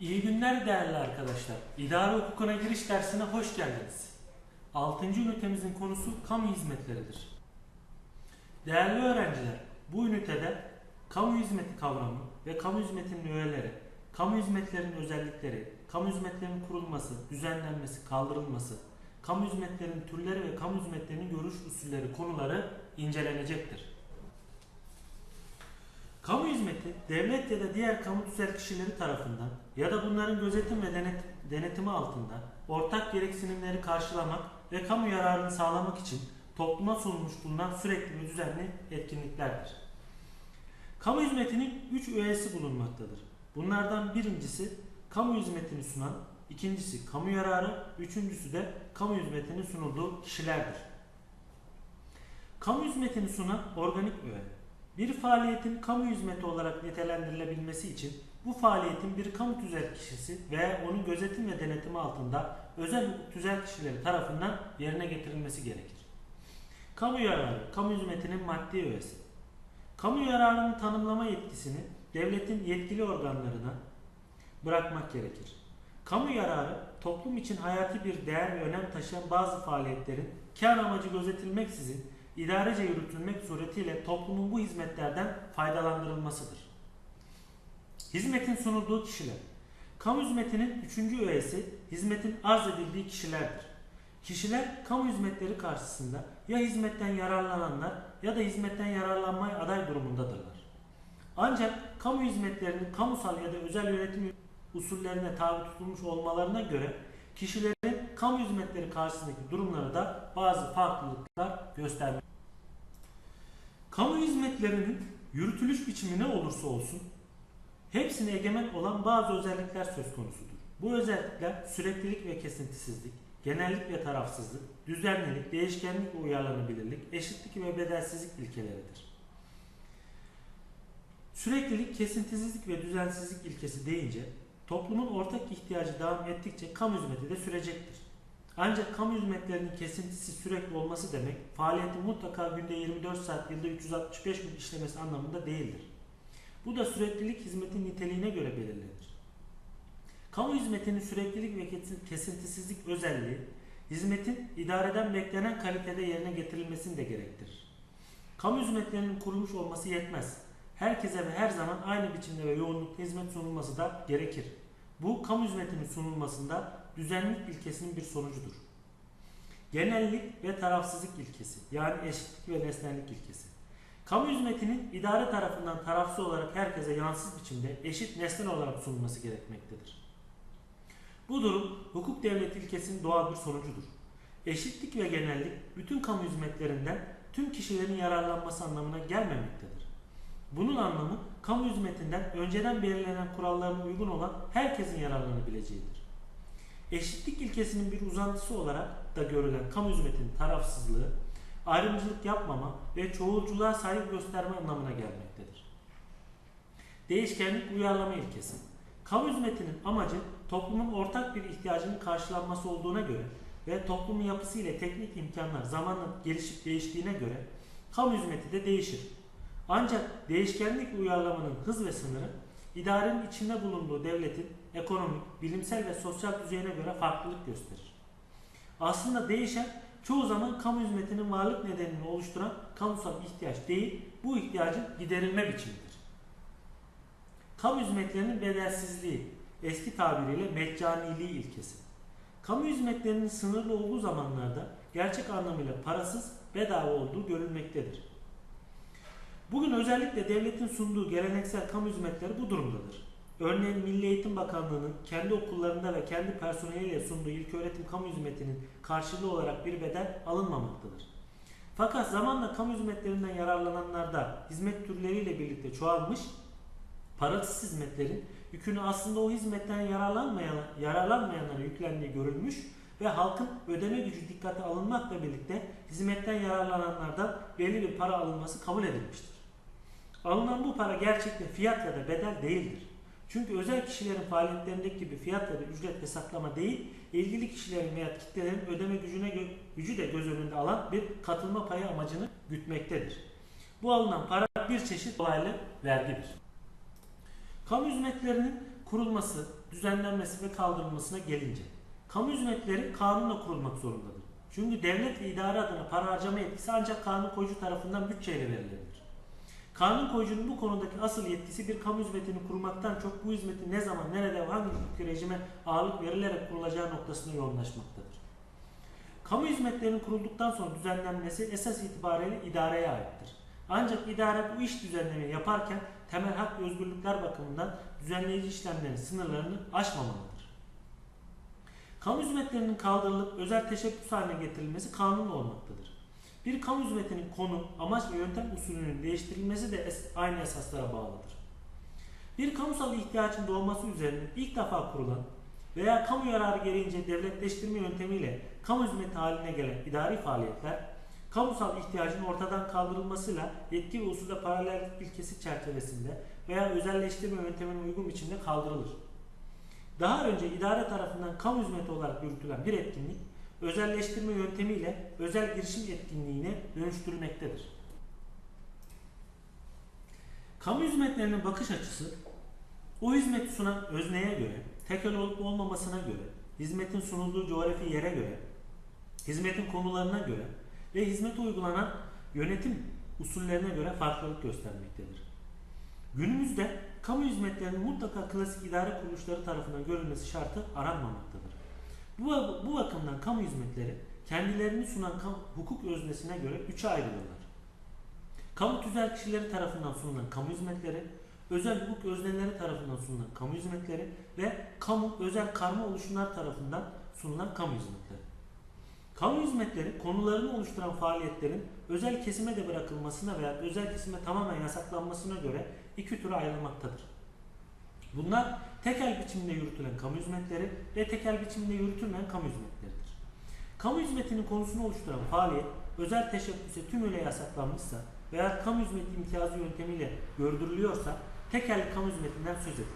İyi günler değerli arkadaşlar. İdare hukukuna giriş dersine hoş geldiniz. 6. ünitemizin konusu kamu hizmetleridir. Değerli öğrenciler, bu ünitede kamu hizmeti kavramı ve kamu hizmetinin öğeleri, kamu hizmetlerinin özellikleri, kamu hizmetlerinin kurulması, düzenlenmesi, kaldırılması, kamu hizmetlerinin türleri ve kamu hizmetlerinin görüş usulleri konuları incelenecektir. Kamu hizmeti devlet ya da diğer kamu tüzel kişileri tarafından ya da bunların gözetim ve denet, denetimi altında ortak gereksinimleri karşılamak ve kamu yararını sağlamak için topluma sunulmuş bulunan sürekli ve düzenli etkinliklerdir. Kamu hizmetinin 3 üyesi bulunmaktadır. Bunlardan birincisi kamu hizmetini sunan, ikincisi kamu yararı, üçüncüsü de kamu hizmetinin sunulduğu kişilerdir. Kamu hizmetini sunan organik öğe. Bir faaliyetin kamu hizmeti olarak nitelendirilebilmesi için bu faaliyetin bir kamu tüzel kişisi veya onun gözetim ve denetimi altında özel tüzel kişileri tarafından yerine getirilmesi gerekir. Kamu yararı, kamu hizmetinin maddi öğesi. Kamu yararının tanımlama yetkisini devletin yetkili organlarına bırakmak gerekir. Kamu yararı toplum için hayati bir değer ve önem taşıyan bazı faaliyetlerin kar amacı gözetilmeksizin idarece yürütülmek suretiyle toplumun bu hizmetlerden faydalandırılmasıdır. Hizmetin sunulduğu kişiler. Kamu hizmetinin üçüncü üyesi hizmetin arz edildiği kişilerdir. Kişiler kamu hizmetleri karşısında ya hizmetten yararlananlar ya da hizmetten yararlanmaya aday durumundadırlar. Ancak kamu hizmetlerinin kamusal ya da özel yönetim usullerine tabi tutulmuş olmalarına göre kişilerin kamu hizmetleri karşısındaki durumları da bazı farklılıklar göstermek. Kamu hizmetlerinin yürütülüş biçimi ne olursa olsun hepsine egemen olan bazı özellikler söz konusudur. Bu özellikler süreklilik ve kesintisizlik, genellik ve tarafsızlık, düzenlilik, değişkenlik ve uyarlanabilirlik, eşitlik ve bedelsizlik ilkeleridir. Süreklilik, kesintisizlik ve düzensizlik ilkesi deyince toplumun ortak ihtiyacı devam ettikçe kamu hizmeti de sürecektir. Ancak kamu hizmetlerinin kesintisi sürekli olması demek faaliyetin mutlaka günde 24 saat yılda 365 gün işlemesi anlamında değildir. Bu da süreklilik hizmetin niteliğine göre belirlenir. Kamu hizmetinin süreklilik ve kesintisizlik özelliği hizmetin idareden beklenen kalitede yerine getirilmesini de gerektirir. Kamu hizmetlerinin kurulmuş olması yetmez. Herkese ve her zaman aynı biçimde ve yoğunlukta hizmet sunulması da gerekir. Bu kamu hizmetinin sunulmasında düzenlik ilkesinin bir sonucudur. Genellik ve tarafsızlık ilkesi yani eşitlik ve nesnellik ilkesi. Kamu hizmetinin idare tarafından tarafsız olarak herkese yansız biçimde eşit nesnel olarak sunulması gerekmektedir. Bu durum hukuk devleti ilkesinin doğal bir sonucudur. Eşitlik ve genellik bütün kamu hizmetlerinden tüm kişilerin yararlanması anlamına gelmemektedir. Bunun anlamı kamu hizmetinden önceden belirlenen kurallarına uygun olan herkesin yararlanabileceğidir. Eşitlik ilkesinin bir uzantısı olarak da görülen kamu hizmetinin tarafsızlığı, ayrımcılık yapmama ve çoğulculuğa saygı gösterme anlamına gelmektedir. Değişkenlik uyarlama ilkesi. Kamu hizmetinin amacı toplumun ortak bir ihtiyacının karşılanması olduğuna göre ve toplumun yapısı ile teknik imkanlar zamanla gelişip değiştiğine göre kamu hizmeti de değişir. Ancak değişkenlik uyarlamanın hız ve sınırı idarenin içinde bulunduğu devletin ekonomik, bilimsel ve sosyal düzeyine göre farklılık gösterir. Aslında değişen çoğu zaman kamu hizmetinin varlık nedenini oluşturan kamusal ihtiyaç değil, bu ihtiyacın giderilme biçimidir. Kamu hizmetlerinin bedelsizliği, eski tabiriyle meccaniliği ilkesi. Kamu hizmetlerinin sınırlı olduğu zamanlarda gerçek anlamıyla parasız, bedava olduğu görülmektedir. Bugün özellikle devletin sunduğu geleneksel kamu hizmetleri bu durumdadır. Örneğin Milli Eğitim Bakanlığı'nın kendi okullarında ve kendi personeliyle sunduğu ilköğretim kamu hizmetinin karşılığı olarak bir bedel alınmamaktadır. Fakat zamanla kamu hizmetlerinden yararlananlarda hizmet türleriyle birlikte çoğalmış, parasız hizmetlerin yükünü aslında o hizmetten yararlanmayan, yararlanmayanlara yüklendiği görülmüş ve halkın ödeme gücü dikkate alınmakla birlikte hizmetten yararlananlardan belli bir para alınması kabul edilmiştir. Alınan bu para gerçekten fiyat ya da bedel değildir. Çünkü özel kişilerin faaliyetlerindeki gibi fiyat ya da ücret değil, ilgili kişilerin veya kitlelerin ödeme gücüne gö gücü de göz önünde alan bir katılma payı amacını gütmektedir. Bu alınan para bir çeşit dolaylı vergidir. Kamu hizmetlerinin kurulması, düzenlenmesi ve kaldırılmasına gelince kamu hizmetleri kanunla kurulmak zorundadır. Çünkü devlet ve idare adına para harcama yetkisi ancak kanun koyucu tarafından bütçeyle verilebilir. Kanun koyucunun bu konudaki asıl yetkisi bir kamu hizmetini kurmaktan çok bu hizmetin ne zaman, nerede ve hangi hukuki rejime ağırlık verilerek kurulacağı noktasına yoğunlaşmaktadır. Kamu hizmetlerinin kurulduktan sonra düzenlenmesi esas itibariyle idareye aittir. Ancak idare bu iş düzenlemeyi yaparken temel hak ve özgürlükler bakımından düzenleyici işlemlerin sınırlarını aşmamalıdır. Kamu hizmetlerinin kaldırılıp özel teşebbüs haline getirilmesi kanunla olmaktadır. Bir kamu hizmetinin konu, amaç ve yöntem usulünün değiştirilmesi de aynı esaslara bağlıdır. Bir kamusal ihtiyacın doğması üzerine ilk defa kurulan veya kamu yararı gereğince devletleştirme yöntemiyle kamu hizmeti haline gelen idari faaliyetler, kamusal ihtiyacın ortadan kaldırılmasıyla yetki ve usulde paralellik ilkesi çerçevesinde veya özelleştirme yöntemine uygun biçimde kaldırılır. Daha önce idare tarafından kamu hizmeti olarak yürütülen bir etkinlik, özelleştirme yöntemiyle özel girişim etkinliğine dönüştürülmektedir. Kamu hizmetlerinin bakış açısı, o hizmeti sunan özneye göre, tekel olup olmamasına göre, hizmetin sunulduğu coğrafi yere göre, hizmetin konularına göre ve hizmete uygulanan yönetim usullerine göre farklılık göstermektedir. Günümüzde kamu hizmetlerinin mutlaka klasik idare kuruluşları tarafından görülmesi şartı aranmamaktadır. Bu, bu bakımdan kamu hizmetleri kendilerini sunan kam- hukuk öznesine göre üçe ayrılırlar. Kamu tüzel kişileri tarafından sunulan kamu hizmetleri, özel hukuk özneleri tarafından sunulan kamu hizmetleri ve kamu özel karma oluşumlar tarafından sunulan kamu hizmetleri. Kamu hizmetleri konularını oluşturan faaliyetlerin özel kesime de bırakılmasına veya özel kesime tamamen yasaklanmasına göre iki türe ayrılmaktadır. Bunlar tekel biçiminde yürütülen kamu hizmetleri ve tekel biçiminde yürütülmeyen kamu hizmetleridir. Kamu hizmetinin konusunu oluşturan faaliyet özel teşebbüse tümüyle yasaklanmışsa veya kamu hizmeti imtiyazı yöntemiyle gördürülüyorsa tekelli kamu hizmetinden söz edilir.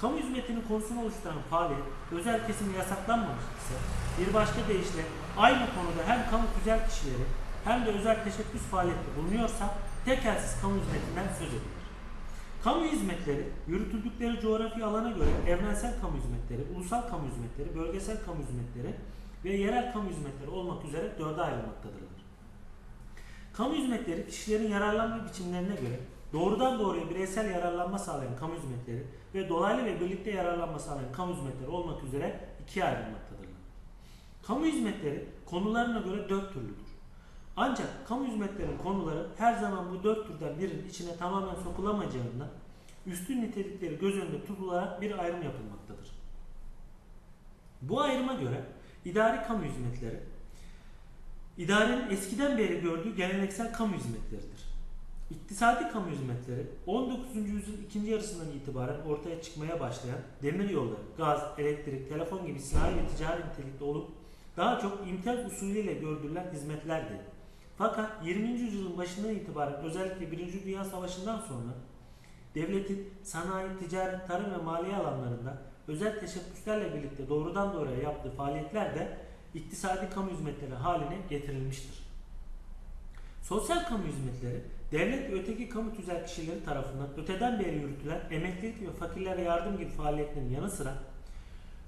Kamu hizmetinin konusunu oluşturan faaliyet özel kesimi yasaklanmamış ise bir başka deyişle aynı konuda hem kamu tüzel kişileri hem de özel teşebbüs faaliyette bulunuyorsa tekelsiz kamu hizmetinden söz edilir. Kamu hizmetleri yürütüldükleri coğrafi alana göre evrensel kamu hizmetleri, ulusal kamu hizmetleri, bölgesel kamu hizmetleri ve yerel kamu hizmetleri olmak üzere dörde ayrılmaktadırlar. Kamu hizmetleri kişilerin yararlanma biçimlerine göre doğrudan doğruya bireysel yararlanma sağlayan kamu hizmetleri ve dolaylı ve birlikte yararlanma sağlayan kamu hizmetleri olmak üzere ikiye ayrılmaktadırlar. Kamu hizmetleri konularına göre dört türlüdür. Ancak kamu hizmetlerinin konuları her zaman bu dört türden birinin içine tamamen sokulamayacağından üstün nitelikleri göz önünde tutularak bir ayrım yapılmaktadır. Bu ayrıma göre idari kamu hizmetleri idarenin eskiden beri gördüğü geleneksel kamu hizmetleridir. İktisadi kamu hizmetleri 19. yüzyılın ikinci yarısından itibaren ortaya çıkmaya başlayan demir yolları, gaz, elektrik, telefon gibi sanayi ve ticari nitelikte olup daha çok imtiyaz usulüyle gördürülen hizmetlerdi. Fakat 20. yüzyılın başından itibaren özellikle 1. Dünya Savaşı'ndan sonra devletin sanayi, ticaret, tarım ve maliye alanlarında özel teşebbüslerle birlikte doğrudan doğruya yaptığı faaliyetler de iktisadi kamu hizmetleri haline getirilmiştir. Sosyal kamu hizmetleri devlet ve öteki kamu tüzel kişileri tarafından öteden beri yürütülen emeklilik ve fakirlere yardım gibi faaliyetlerin yanı sıra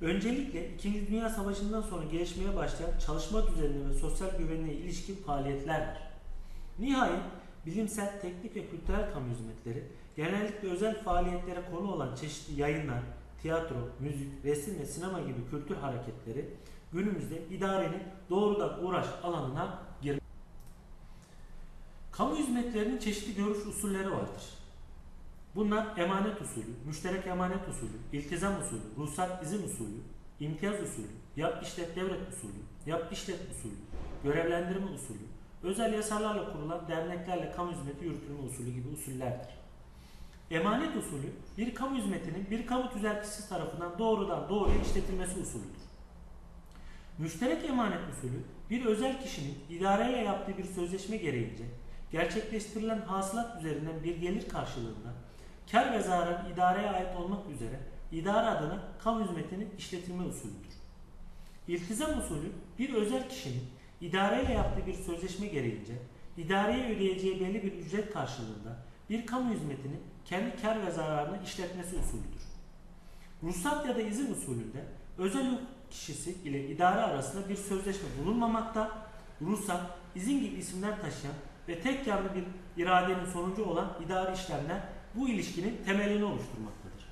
öncelikle 2. Dünya Savaşı'ndan sonra gelişmeye başlayan çalışma düzenine ve sosyal güvenliğe ilişkin faaliyetlerdir. Nihayet bilimsel, teknik ve kültürel kamu hizmetleri genellikle özel faaliyetlere konu olan çeşitli yayınlar, tiyatro, müzik, resim ve sinema gibi kültür hareketleri günümüzde idarenin doğrudan uğraş alanına girmektedir. Kamu hizmetlerinin çeşitli görüş usulleri vardır. Bunlar emanet usulü, müşterek emanet usulü, iltizam usulü, ruhsat izin usulü, imtiyaz usulü, yap işlet devlet usulü, yap işlet usulü, görevlendirme usulü, özel yasalarla kurulan derneklerle kamu hizmeti yürütülme usulü gibi usullerdir. Emanet usulü bir kamu hizmetinin bir kamu tüzelkisi tarafından doğrudan doğruya işletilmesi usulüdür. Müşterek emanet usulü bir özel kişinin idareyle yaptığı bir sözleşme gereğince gerçekleştirilen hasılat üzerinden bir gelir karşılığında kar ve zararın idareye ait olmak üzere idare adına kamu hizmetinin işletilme usulüdür. İltizam usulü bir özel kişinin idareyle yaptığı bir sözleşme gereğince idareye ödeyeceği belli bir ücret karşılığında bir kamu hizmetini kendi kar ve zararını işletmesi usulüdür. Ruhsat ya da izin usulünde özel hukuk kişisi ile idare arasında bir sözleşme bulunmamakta, ruhsat, izin gibi isimler taşıyan ve tek yanlı bir iradenin sonucu olan idari işlemler bu ilişkinin temelini oluşturmaktadır.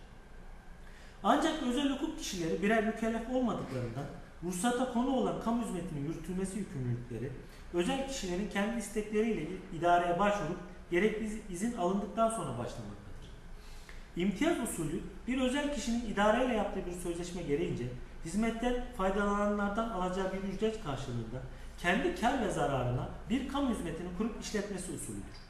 Ancak özel hukuk kişileri birer mükellef olmadıklarından ruhsata konu olan kamu hizmetinin yürütülmesi yükümlülükleri özel kişilerin kendi istekleriyle idareye başvurup gerekli izin alındıktan sonra başlamaktadır. İmtiyaz usulü bir özel kişinin idareyle yaptığı bir sözleşme gereğince hizmetten faydalananlardan alacağı bir ücret karşılığında kendi kar ve zararına bir kamu hizmetini kurup işletmesi usulüdür.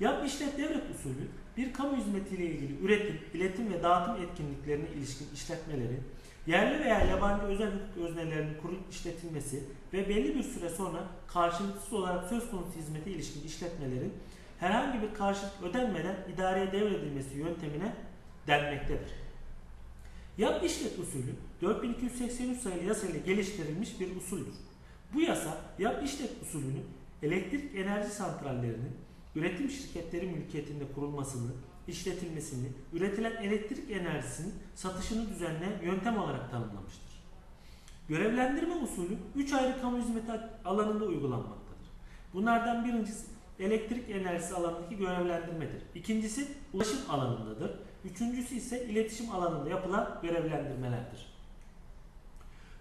Yap işlet devlet usulü bir kamu hizmetiyle ilgili üretim, iletim ve dağıtım etkinliklerine ilişkin işletmelerin yerli veya yabancı özel hukuk öznelerinin kurup işletilmesi ve belli bir süre sonra karşılıksız olarak söz konusu hizmete ilişkin işletmelerin herhangi bir karşılık ödenmeden idareye devredilmesi yöntemine denmektedir. Yap işlet usulü 4283 sayılı yasa ile geliştirilmiş bir usuldür. Bu yasa yap işlet usulünü elektrik enerji santrallerinin üretim şirketleri mülkiyetinde kurulmasını, işletilmesini, üretilen elektrik enerjisinin satışını düzenleyen yöntem olarak tanımlamıştır. Görevlendirme usulü 3 ayrı kamu hizmeti alanında uygulanmaktadır. Bunlardan birincisi elektrik enerjisi alanındaki görevlendirmedir. İkincisi ulaşım alanındadır. Üçüncüsü ise iletişim alanında yapılan görevlendirmelerdir.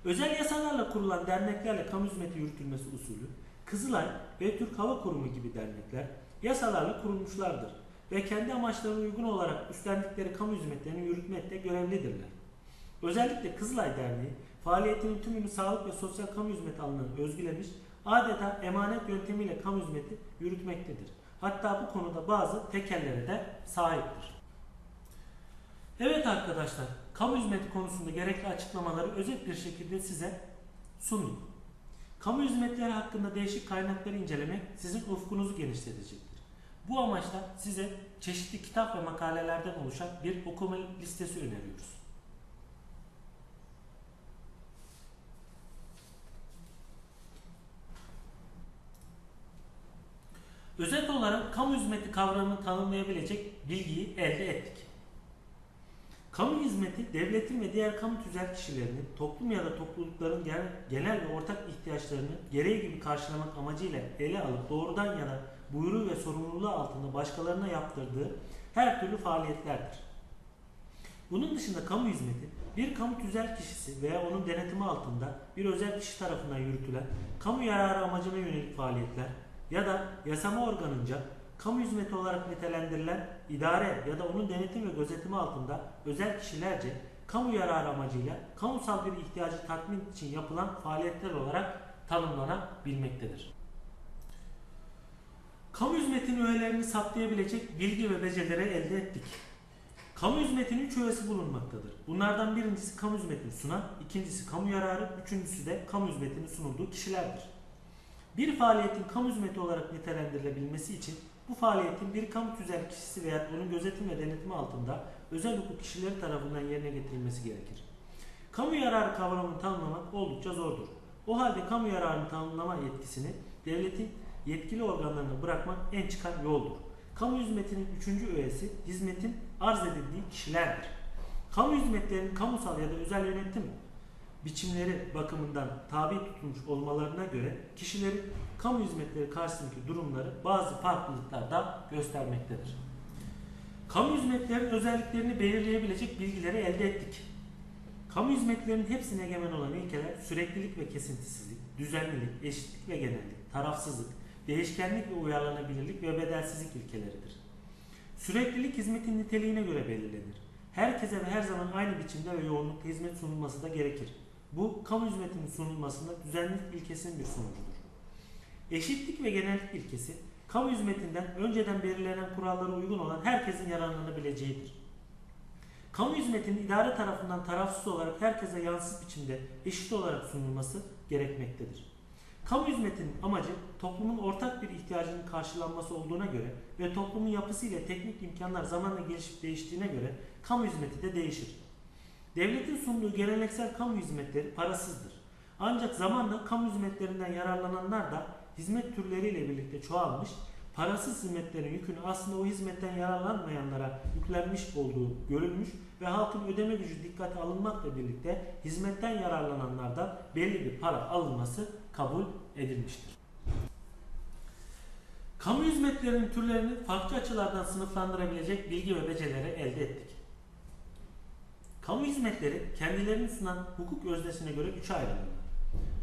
Özel yasalarla kurulan derneklerle kamu hizmeti yürütülmesi usulü, Kızılay ve Türk Hava Kurumu gibi dernekler yasalarla kurulmuşlardır ve kendi amaçlarına uygun olarak üstlendikleri kamu hizmetlerini yürütmekte görevlidirler. Özellikle Kızılay Derneği faaliyetinin tümünü sağlık ve sosyal kamu hizmeti alanına özgülemiş, adeta emanet yöntemiyle kamu hizmeti yürütmektedir. Hatta bu konuda bazı tekellere de sahiptir. Evet arkadaşlar, kamu hizmeti konusunda gerekli açıklamaları özet bir şekilde size sunduk. Kamu hizmetleri hakkında değişik kaynakları incelemek sizin ufkunuzu genişletecektir. Bu amaçla size çeşitli kitap ve makalelerden oluşan bir okuma listesi öneriyoruz. Özet olarak kamu hizmeti kavramını tanımlayabilecek bilgiyi elde ettik. Kamu hizmeti, devletin ve diğer kamu tüzel kişilerinin toplum ya da toplulukların genel, ve ortak ihtiyaçlarını gereği gibi karşılamak amacıyla ele alıp doğrudan ya da buyruğu ve sorumluluğu altında başkalarına yaptırdığı her türlü faaliyetlerdir. Bunun dışında kamu hizmeti, bir kamu tüzel kişisi veya onun denetimi altında bir özel kişi tarafından yürütülen kamu yararı amacına yönelik faaliyetler ya da yasama organınca kamu hizmeti olarak nitelendirilen idare ya da onun denetim ve gözetimi altında özel kişilerce kamu yararı amacıyla kamusal bir ihtiyacı tatmin için yapılan faaliyetler olarak tanımlanabilmektedir. Kamu hizmetinin öğelerini saptayabilecek bilgi ve becerileri elde ettik. Kamu hizmetinin üç öğesi bulunmaktadır. Bunlardan birincisi kamu hizmetini sunan, ikincisi kamu yararı, üçüncüsü de kamu hizmetinin sunulduğu kişilerdir. Bir faaliyetin kamu hizmeti olarak nitelendirilebilmesi için bu faaliyetin bir kamu tüzel kişisi veya onun gözetim ve denetimi altında özel hukuk kişileri tarafından yerine getirilmesi gerekir. Kamu yararı kavramını tanımlamak oldukça zordur. O halde kamu yararını tanımlama yetkisini devletin yetkili organlarına bırakmak en çıkar yoldur. Kamu hizmetinin üçüncü öğesi hizmetin arz edildiği kişilerdir. Kamu hizmetlerinin kamusal ya da özel yönetim biçimleri bakımından tabi tutulmuş olmalarına göre kişilerin kamu hizmetleri karşısındaki durumları bazı farklılıklar da göstermektedir. Kamu hizmetlerinin özelliklerini belirleyebilecek bilgileri elde ettik. Kamu hizmetlerinin hepsine egemen olan ilkeler süreklilik ve kesintisizlik, düzenlilik, eşitlik ve genellik, tarafsızlık, değişkenlik ve uyarlanabilirlik ve bedelsizlik ilkeleridir. Süreklilik hizmetin niteliğine göre belirlenir. Herkese ve her zaman aynı biçimde ve yoğunlukta hizmet sunulması da gerekir. Bu kamu hizmetinin sunulmasında düzenlilik ilkesinin bir sonucudur. Eşitlik ve genellik ilkesi kamu hizmetinden önceden belirlenen kurallara uygun olan herkesin yararlanabileceğidir. Kamu hizmetinin idare tarafından tarafsız olarak herkese yansız biçimde eşit olarak sunulması gerekmektedir. Kamu hizmetinin amacı toplumun ortak bir ihtiyacının karşılanması olduğuna göre ve toplumun yapısı ile teknik imkanlar zamanla gelişip değiştiğine göre kamu hizmeti de değişir. Devletin sunduğu geleneksel kamu hizmetleri parasızdır. Ancak zamanla kamu hizmetlerinden yararlananlar da hizmet türleriyle birlikte çoğalmış, parasız hizmetlerin yükünü aslında o hizmetten yararlanmayanlara yüklenmiş olduğu görülmüş ve halkın ödeme gücü dikkate alınmakla birlikte hizmetten yararlananlardan belli bir para alınması kabul edilmiştir. Kamu hizmetlerinin türlerini farklı açılardan sınıflandırabilecek bilgi ve becerileri elde ettik. Kamu hizmetleri kendilerini sunan hukuk öznesine göre üçe ayrılırlar.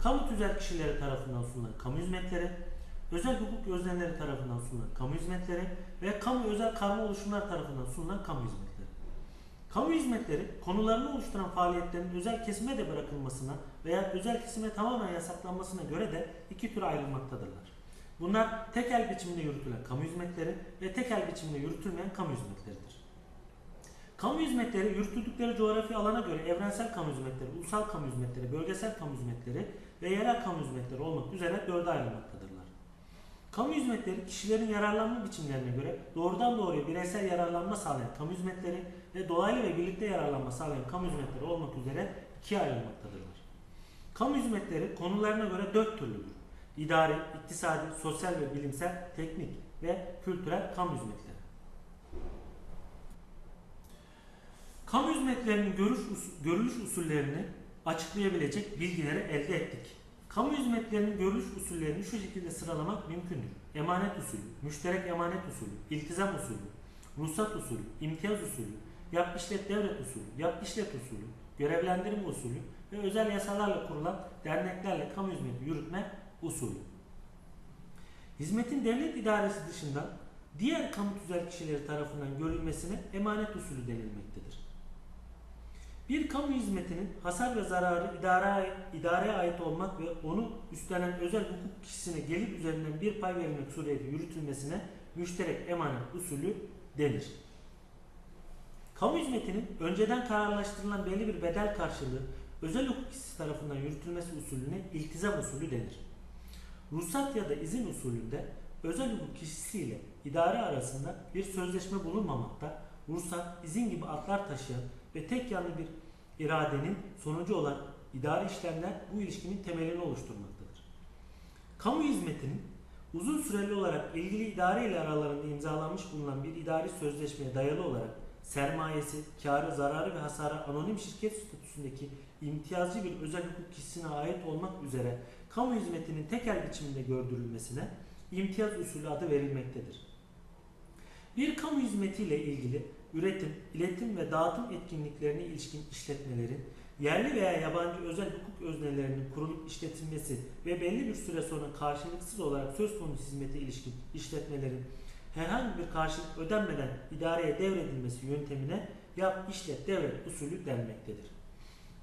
Kamu tüzel kişileri tarafından sunulan kamu hizmetleri, özel hukuk özneleri tarafından sunulan kamu hizmetleri ve kamu özel karma oluşumlar tarafından sunulan kamu hizmetleri. Kamu hizmetleri konularını oluşturan faaliyetlerin özel kesime de bırakılmasına veya özel kesime tamamen yasaklanmasına göre de iki türe ayrılmaktadırlar. Bunlar tekel biçiminde yürütülen kamu hizmetleri ve tekel biçiminde yürütülmeyen kamu hizmetleridir. Kamu hizmetleri yürütüldükleri coğrafi alana göre evrensel kamu hizmetleri, ulusal kamu hizmetleri, bölgesel kamu hizmetleri ve yerel kamu hizmetleri olmak üzere dörde ayrılmaktadırlar. Kamu hizmetleri kişilerin yararlanma biçimlerine göre doğrudan doğruya bireysel yararlanma sağlayan kamu hizmetleri ve dolaylı ve birlikte yararlanma sağlayan kamu hizmetleri olmak üzere ikiye ayrılmaktadırlar. Kamu hizmetleri konularına göre dört türlüdür. İdari, iktisadi, sosyal ve bilimsel, teknik ve kültürel kamu hizmetleri. Kamu hizmetlerinin görüş, görülüş usullerini açıklayabilecek bilgileri elde ettik. Kamu hizmetlerinin görülüş usullerini şu şekilde sıralamak mümkündür. Emanet usulü, müşterek emanet usulü, iltizam usulü, ruhsat usulü, imtiyaz usulü, yap işlet devlet usulü, yap işlet usulü, görevlendirme usulü ve özel yasalarla kurulan derneklerle kamu hizmeti yürütme usulü. Hizmetin devlet idaresi dışında diğer kamu tüzel kişileri tarafından görülmesine emanet usulü denilmektedir. Bir kamu hizmetinin hasar ve zararı idare, idareye ait olmak ve onu üstlenen özel hukuk kişisine gelir üzerinden bir pay verilmek suretiyle yürütülmesine müşterek emanet usulü denir. Kamu hizmetinin önceden kararlaştırılan belli bir bedel karşılığı özel hukuk kişisi tarafından yürütülmesi usulüne iltizam usulü denir. Ruhsat ya da izin usulünde özel hukuk kişisiyle idare arasında bir sözleşme bulunmamakta, ruhsat, izin gibi adlar taşıyan ve tek yanlı bir iradenin sonucu olan idari işlemler bu ilişkinin temelini oluşturmaktadır. Kamu hizmetinin uzun süreli olarak ilgili idare ile aralarında imzalanmış bulunan bir idari sözleşmeye dayalı olarak sermayesi, karı, zararı ve hasarı anonim şirket statüsündeki imtiyazcı bir özel hukuk kişisine ait olmak üzere kamu hizmetinin tekel biçiminde gördürülmesine imtiyaz usulü adı verilmektedir. Bir kamu hizmetiyle ilgili üretim, iletim ve dağıtım etkinliklerine ilişkin işletmelerin yerli veya yabancı özel hukuk öznelerinin kurulup işletilmesi ve belli bir süre sonra karşılıksız olarak söz konusu hizmete ilişkin işletmelerin herhangi bir karşılık ödenmeden idareye devredilmesi yöntemine yap işlet devret usulü denmektedir.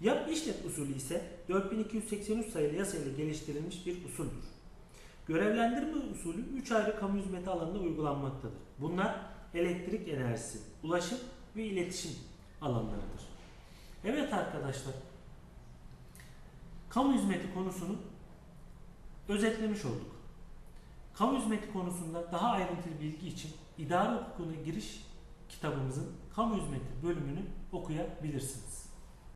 Yap işlet usulü ise 4283 sayılı yasayla geliştirilmiş bir usuldür. Görevlendirme usulü 3 ayrı kamu hizmeti alanında uygulanmaktadır. Bunlar elektrik enerjisi, ulaşım ve iletişim alanlarıdır. Evet arkadaşlar, kamu hizmeti konusunu özetlemiş olduk. Kamu hizmeti konusunda daha ayrıntılı bilgi için idare hukukuna giriş kitabımızın kamu hizmeti bölümünü okuyabilirsiniz.